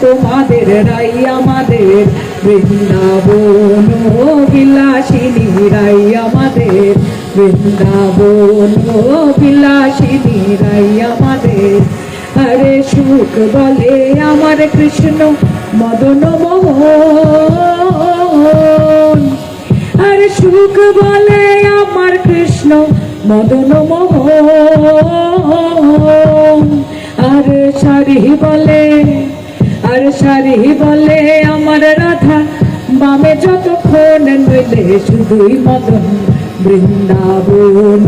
তোমাদের রাই আমাদের। বৃন্দাবন বিলাসিনী রাই আমাদের। বৃন্দাবন বিলাসিনী রাই আমাদের। আরে সুখ বলে আমার কৃষ্ণ মদন মোহন। আর সুখ বলে আমার কৃষ্ণ মদন মোহন। আর সারি বলে আর সারি বলে আমার রাধা, বামে যতক্ষণ নইলে শুধুই মদন বৃন্দাবন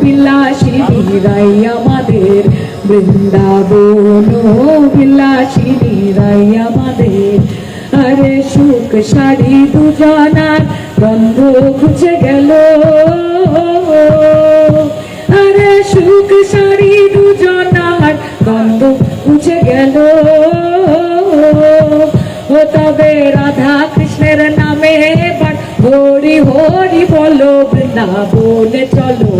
বিলাসিনী রাই আমাদের বৃন্দাবন বিলাসিনী রাই আমাদের আরে সুখ শাড়ি দুজনার বন্ধ খুঁজে গেল। আরে সুখ শাড়ি বলো বৃন্দাবনে চলো।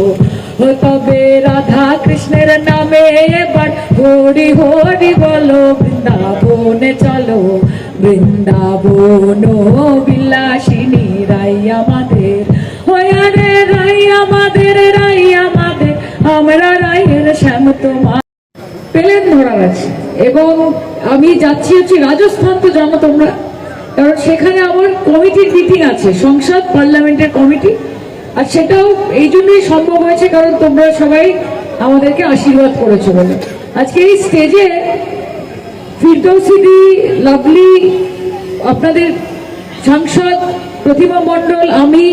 ও তবে রাধা কৃষ্ণের নামে এবার হরি হরি বলো, বৃন্দাবনে চলো। বৃন্দাবন বিলাসিনী রাই আমাদের ওয়া রে রাই আমাদের রাই আমাদের আমরা রাইয়ের শ্যাম তোমার। পেলেন ধরার আছে এবং আমি যাচ্ছি হচ্ছে রাজস্থান তো জানো তোমরা। কারণ সেখানে আমার কমিটির মিটিং আছে, সংসদ পার্লামেন্টের কমিটি আর সেটাও এই জন্যই সম্ভব হয়েছে, কারণ তোমরা সবাই আমাদেরকে আশীর্বাদ করেছ বলে। আজকে এই স্টেজে ফিরদৌসিদি লাভলি, আপনাদের সাংসদ প্রতিমা মণ্ডল, আমি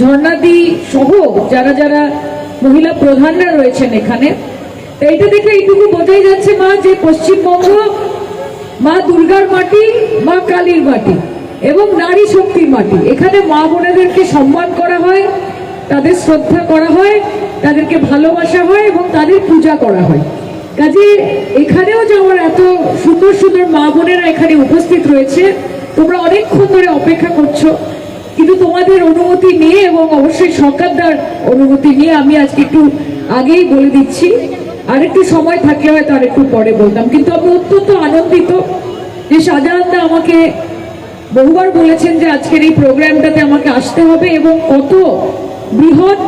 ঝর্ণাদি সহ যারা যারা মহিলা প্রধানরা রয়েছেন এখানে, তো এইটা দেখে এইটুকু বোঝাই যাচ্ছে মা যে পশ্চিমবঙ্গ, মা দুর্গার মাটি, মা কালীর মাটি এবং নারী শক্তির মাটি। এখানে মা বোনেদেরকে সম্মান করা হয় তাদের শ্রদ্ধা করা হয়, তাদেরকে ভালোবাসা হয় এবং তাদের পূজা করা হয়। কাজে এখানেও যে আমার এত সুন্দর সুন্দর মা বোনেরা এখানে উপস্থিত রয়েছে, তোমরা অনেকক্ষণ ধরে অপেক্ষা করছ, কিন্তু তোমাদের অনুমতি নিয়ে এবং অবশ্যই সরকারদার অনুমতি নিয়ে আমি আজকে একটু আগেই বলে দিচ্ছি, আর একটু সময় থাকলে হয়তো আর একটু পরে বলতাম, কিন্তু আমি অত্যন্ত আনন্দিত যে শাহজাহানদা আমাকে বহুবার বলেছেন যে আজকের এই প্রোগ্রামটাতে আমাকে আসতে হবে এবং কত বৃহৎ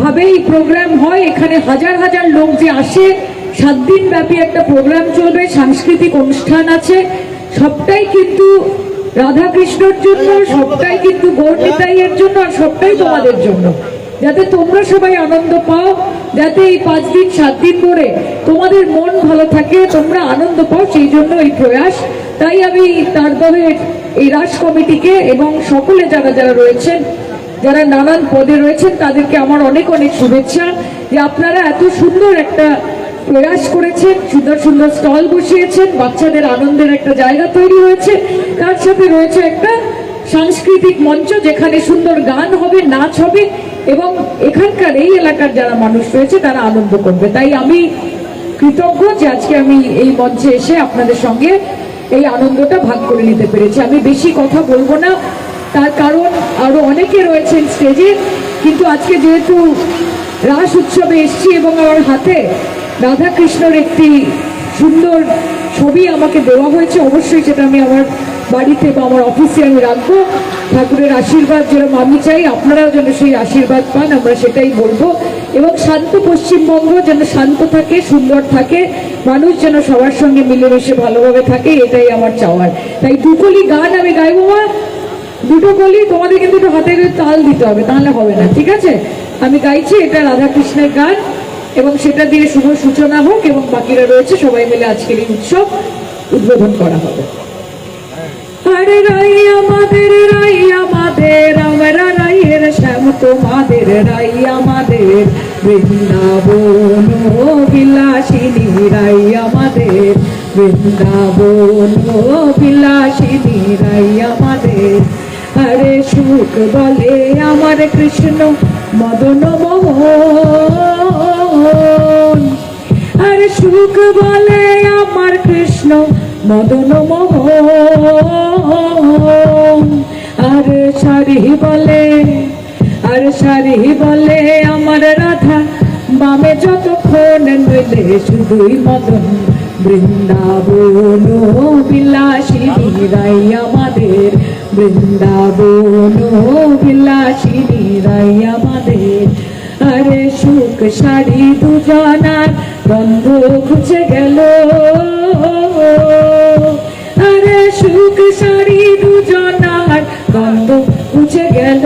ভাবে এই প্রোগ্রাম হয়। এখানে হাজার হাজার লোক যে আসে সাত দিন ব্যাপী একটা প্রোগ্রাম চলবে সাংস্কৃতিক অনুষ্ঠান আছে। সবটাই কিন্তু রাধা কৃষ্ণর জন্য সবটাই কিন্তু গৌরনিতাইয়ের জন্য আর সবটাই তোমাদের জন্য। যাতে তোমরা সবাই আনন্দ পাও যাতে এই পাঁচ দিন সাত দিন ধরে তোমাদের মন ভালো থাকে তোমরা আনন্দ পাও সেই জন্য এই প্রয়াস। তাই আমি তার দলের এই রাস কমিটিকে এবং সকলে যারা যারা রয়েছেন যারা নানান পদে রয়েছেন, তাদেরকে আমার অনেক অনেক শুভেচ্ছা। যে আপনারা এত সুন্দর একটা প্রয়াস করেছেন, সুন্দর সুন্দর স্টল বসিয়েছেন, বাচ্চাদের আনন্দের একটা জায়গা তৈরি হয়েছে। তার সাথে রয়েছে একটা সাংস্কৃতিক মঞ্চ যেখানে সুন্দর গান হবে, নাচ হবে এবং এখানকার এই এলাকার যারা মানুষ রয়েছে, তারা আনন্দ করবে। তাই আমি কৃতজ্ঞ যে আজকে আমি এই মঞ্চে এসে আপনাদের সঙ্গে এই আনন্দটা ভাগ করে নিতে পেরেছি। আমি বেশি কথা বলব না। তার কারণ আরও অনেকে রয়েছেন স্টেজে, কিন্তু আজকে যেহেতু রাস উৎসবে এসছি এবং আমার হাতে রাধাকৃষ্ণর একটি সুন্দর ছবি আমাকে দেওয়া হয়েছে, অবশ্যই সেটা আমি আমার বাড়িতে বা আমার অফিসে আমি রাখব। ঠাকুরের আশীর্বাদ যেরকম আমি চাই, আপনারাও যেন সেই আশীর্বাদ পান, আমরা সেটাই বলব। এবং শান্ত পশ্চিমবঙ্গ যেন শান্ত থাকে, সুন্দর থাকে, মানুষ যেন সবার সঙ্গে মিলেমিশে ভালোভাবে থাকে, এটাই আমার চাওয়ার। তাই দুকলি গান আমি গাইবো মা দুটো কলি, তোমাদের কিন্তু একটু হাতে তাল দিতে হবে, তাহলে হবে না, ঠিক আছে? আমি গাইছি, এটা রাধাকৃষ্ণের গান, এবং সেটা দিয়ে শুভ সূচনা হোক, এবং বাকিরা রয়েছে, সবাই মিলে আজকের এই উৎসব উদ্বোধন করা হবে। আরে রাই আমাদের রাই আমাদের, আমরা রাইয়ের শ্যাম, তোমাদের রাই আমাদের। বৃন্দাবন ও বিলাসিনী রাই আমাদের। বৃন্দাবন ও বিলাসিনী রাই আমাদের। আরে সুখ বলে আমার কৃষ্ণ মদন মোহন। আর সুখ বলে আমার কৃষ্ণ মদন মোহন। আর সারি বলে, আর সারি বলে আমার রাধা, বামে যতক্ষণ নইলে শুধুই মদন। বৃন্দাবন বিলাসী রাই আমাদের বৃন্দাবন বিলাসিনী রাই আমাদের আরে সুখ শাড়ি দুজনার বন্ধ খুঁজে গেল। আরে সুখ শাড়ি দুজনার গন্ধ মুছে গেল।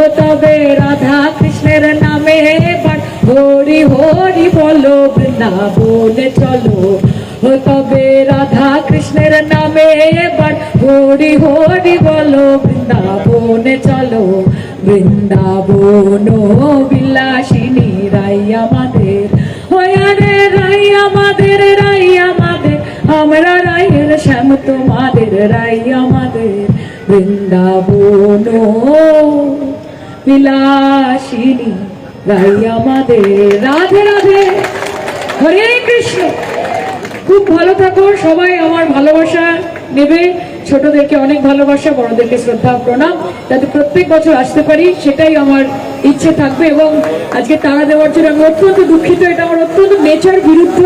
ও তবে রাধা কৃষ্ণের নামে হরি হরি বলো বৃন্দাবনে চলো। ও রাধা কৃষ্ণের নামে এবার হরি হরি বলো, বৃন্দাবনে চলো। বৃন্দাবন বিলাসিনী রাই আমাদের হয়ারে রাই আমাদের রাই আমাদের আমরা রাইয়ের শ্যাম তোমাদের রাই আমাদের বৃন্দাবন বিলাসিনী রাই আমাদের রাধে রাধে। হরে কৃষ্ণ। খুব ভালো থাকো, সবাই আমার ভালোবাসা নেবে। ছোটদেরকে অনেক ভালোবাসা, বড়দেরকে শ্রদ্ধা, প্রণাম। যাতে প্রত্যেক বছর আসতে পারি, সেটাই আমার ইচ্ছে থাকবে। এবং আজকে তাড়া দেওয়ার জন্য আমি অত্যন্ত দুঃখিত, এটা আমার অত্যন্ত নেচার বিরুদ্ধ।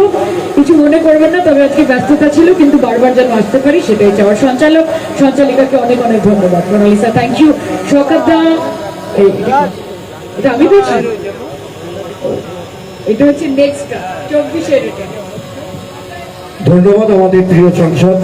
কিছু মনে করবেন না, তবে আজকে ব্যস্ততা ছিল, কিন্তু বারবার যেন আসতে পারি, সেটাই চাওয়ার সঞ্চালক। সঞ্চালিকাকে অনেক অনেক ধন্যবাদ। মোনালিসা থ্যাংক ইউ শোকাদ্দা এটা আমি বলছি? এটা হচ্ছে নেক্সট চব্বিশের এটা ধন্যবাদ আমাদের প্রিয় সংসদ।